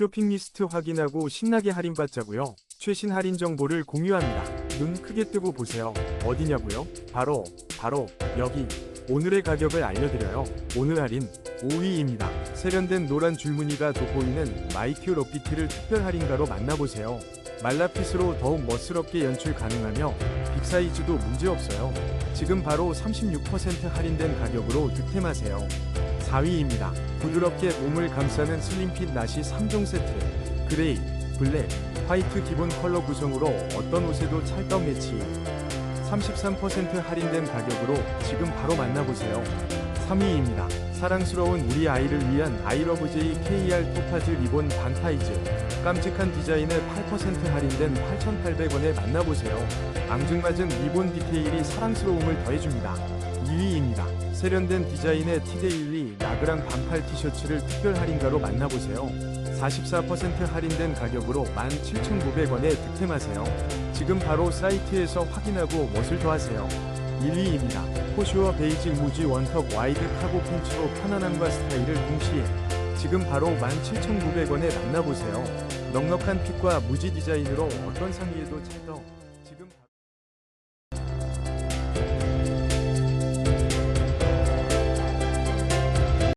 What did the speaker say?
쇼핑 리스트 확인하고 신나게 할인받자고요. 최신 할인 정보를 공유합니다. 눈 크게 뜨고 보세요. 어디냐고요? 바로 바로 여기. 오늘의 가격을 알려드려요. 오늘 할인 5위입니다. 세련된 노란 줄무늬가 돋보이는 마이큐 럭비트를 특별 할인가로 만나보세요. 말라핏으로 더욱 멋스럽게 연출 가능하며 빅사이즈도 문제없어요. 지금 바로 36% 할인된 가격으로 득템하세요. 4위입니다. 부드럽게 몸을 감싸는 슬림핏 나시 3종 세트. 그레이, 블랙, 화이트 기본 컬러 구성으로 어떤 옷에도 찰떡 매치. 33% 할인된 가격으로 지금 바로 만나보세요. 3위입니다. 사랑스러운 우리 아이를 위한 아이러브제이 KR 토파즈 리본 반타이즈. 깜찍한 디자인에 8% 할인된 8,800원에 만나보세요. 앙증맞은 리본 디테일이 사랑스러움을 더해줍니다. 2위입니다. 세련된 디자인의 티데일리 라그랑 반팔 티셔츠를 특별 할인가로 만나보세요. 44% 할인된 가격으로 17,900원에 득템하세요. 지금 바로 사이트에서 확인하고 멋을 더하세요. 1위입니다. 포슈어 베이직 무지 원턱 와이드 카고 팬츠로 편안함과 스타일을 동시에 지금 바로 17,900원에 만나보세요. 넉넉한 핏과 무지 디자인으로 어떤 상의에도 찰떡.